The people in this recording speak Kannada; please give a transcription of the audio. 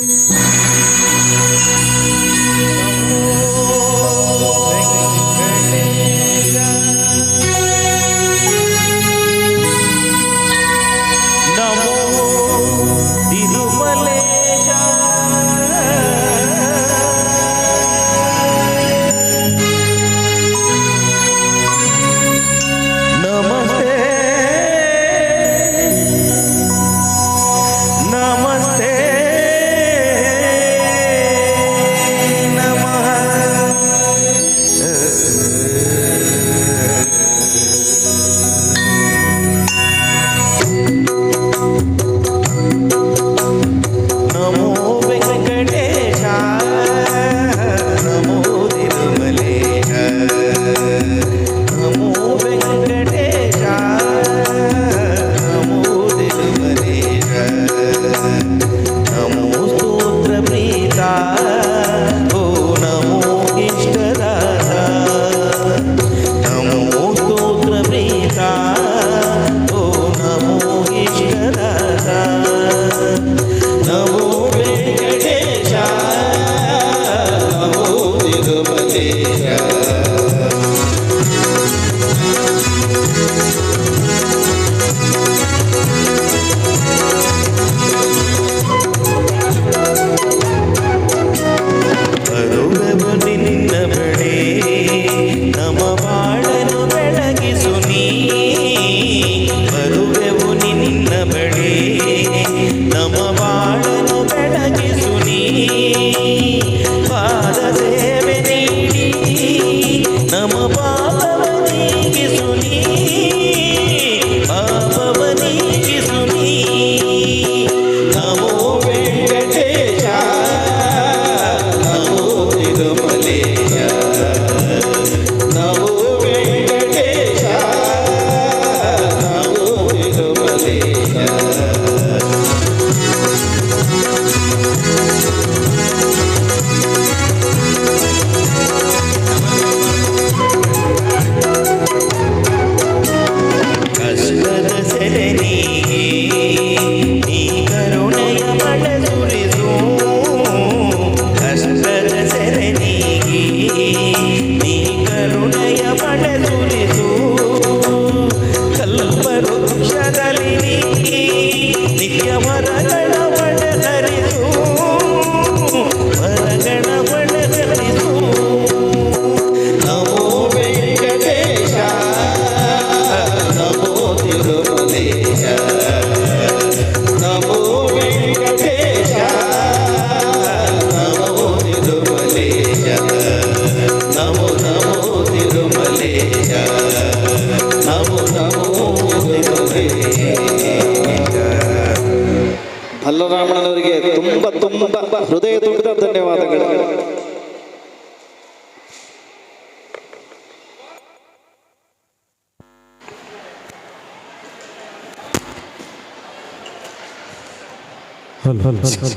Bye. ನಮ್ಮ ಬಾಳನು ಬೆಳಗಿಸು ನೀ. ಪಾದದೇವ ಮಲ್ಲರಾಮಣ್ಣನವರಿಗೆ ತುಂಬಾ ತುಂಬಾ ಹೃದಯ ತುಂಬಿದ ಧನ್ಯವಾದಗಳು ಹಲ್ ಹಲ್ ಹಲ್ ಹಲ್.